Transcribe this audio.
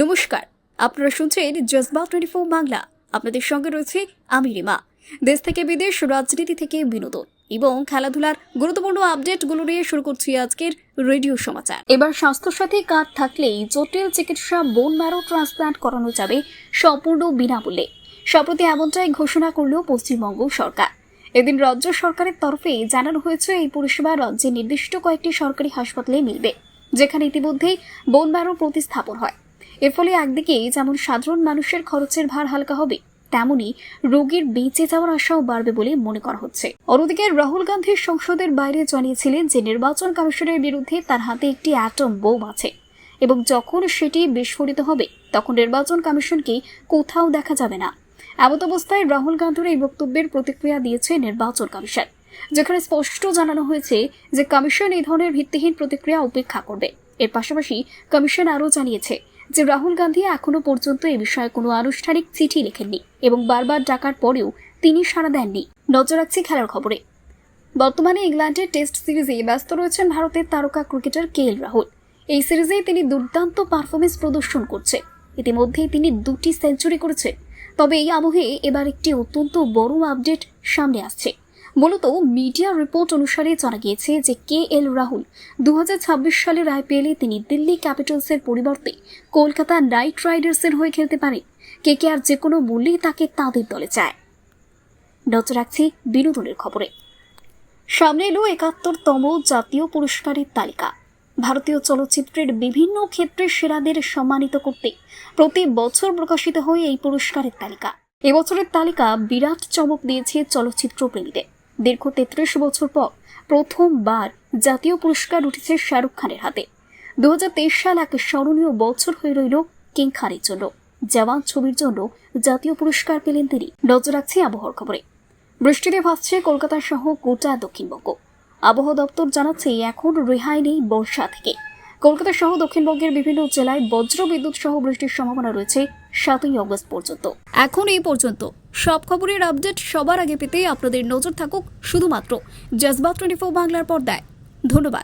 নমস্কার, আপনারা শুনছেন জজবা টোয়েন্টি ফোর বাংলা। আপনাদের সঙ্গে রয়েছে আমি রিমা। দেশ থেকে বিদেশ, রাজনীতি থেকে বিনোদন এবং খেলাধুলার গুরুত্বপূর্ণ আপডেটগুলো নিয়ে শুরু করছি আজকের রেডিও সমাচার। এবার স্বাস্থ্যসাথী কার্ড থাকলেই জটিল চিকিৎসা বোন ম্যারো ট্রান্সপ্লান্ট করানো যাবে সম্পূর্ণ বিনামূল্যে। সম্প্রতি এমনটাই ঘোষণা করল পশ্চিমবঙ্গ সরকার। এদিন রাজ্য সরকারের তরফে জানানো হয়েছে, এই পরিষেবা রাজ্যে নির্দিষ্ট কয়েকটি সরকারি হাসপাতালে মিলবে, যেখানে ইতিমধ্যেই বোন ম্যারো প্রতিস্থাপন হয়। এর ফলে একদিকে যেমন সাধারণ মানুষের খরচের ভার হালকা হবে, তেমনি রোগীর বেঁচে যাওয়ার আশাও বাড়বে বলে মনে করা হচ্ছে। অন্যদিকে রাহুল গান্ধী সংসদের বাইরে জানিয়েছিলেন যে নির্বাচন কমিশনের বিরুদ্ধে তার হাতে একটি অ্যাটম বোম আছে এবং যখন সেটি বিস্ফোরিত হবে, তখন নির্বাচন কমিশনকে কোথাও দেখা যাবে না। এমত অবস্থায় রাহুল গান্ধীর এই বক্তব্যের প্রতিক্রিয়া দিয়েছে নির্বাচন কমিশন, যেখানে স্পষ্ট জানানো হয়েছে যে কমিশন এই ধরনের ভিত্তিহীন প্রতিক্রিয়া উপেক্ষা করবে। এর পাশাপাশি কমিশন আরও জানিয়েছে যে রাহুল গান্ধী এখনও পর্যন্ত এ বিষয়ে কোনো আনুষ্ঠানিক চিঠি লেখেননি এবং বারবার ডাকার পরেও তিনি সাড়া দেননি। নজর রাখছি খেলার খবরে। বর্তমানে ইংল্যান্ডের টেস্ট সিরিজে ব্যস্ত রয়েছেন ভারতের তারকা ক্রিকেটার কে এল রাহুল। এই সিরিজে তিনি দুর্দান্ত পারফরমেন্স প্রদর্শন করছে। ইতিমধ্যেই তিনি দুটি সেঞ্চুরি করেছেন। তবে এই আবহে এবার একটি অত্যন্ত বড় আপডেট সামনে আসছে। মূলত মিডিয়া রিপোর্ট অনুসারে জানা গিয়েছে যে কে এল রাহুল দু হাজার ছাব্বিশ সালের আইপিএলে তিনি দিল্লি ক্যাপিটালসের পরিবর্তে কলকাতা নাইট রাইডার্সের হয়ে খেলতে পারে কে কে আর যে কোনো মূল্যেই তাকে তাদের দলে চায়। নজর রাখছি বিনোদনের খবরে। সামনে এলো একাত্তরতম জাতীয় পুরস্কারের তালিকা। ভারতীয় চলচ্চিত্রের বিভিন্ন ক্ষেত্রে সেরাদের সম্মানিত করতে প্রতি বছর প্রকাশিত হয় এই পুরস্কারের তালিকা। এবছরের তালিকা বিরাট চমক দিয়েছে চলচ্চিত্র প্রেমীদের দীর্ঘ তেত্রিশ বছর পর প্রথমবার জাতীয় পুরস্কার উঠেছে শাহরুখ খানের হাতে। দুহাজার তেইশ সাল এক স্মরণীয় বছর হয়ে রইল কিং খানের জন্য। জওয়ান ছবির জন্য জাতীয় পুরস্কার পেলেন তিনি। নজর রাখছে আবহাওয়ার খবরে। বৃষ্টিতে ভাসছে কলকাতা সহ গোটা দক্ষিণবঙ্গ। আবহাওয়া দপ্তর জানাচ্ছে, এখন রেহাই নেই বর্ষা থেকে। কলকাতা সহ দক্ষিণবঙ্গের বিভিন্ন জেলায় বজ্র বিদ্যুৎ সহ বৃষ্টির সম্ভাবনা রয়েছে। সাতই অগস্ট পর্যন্ত। এখন এই পর্যন্ত। সব খবরের আপডেট সবার আগে পেতে আপনাদের নজর থাকুক শুধুমাত্র। জজবা টোয়েন্টি ফোর বাংলার পর্দায়। ধন্যবাদ।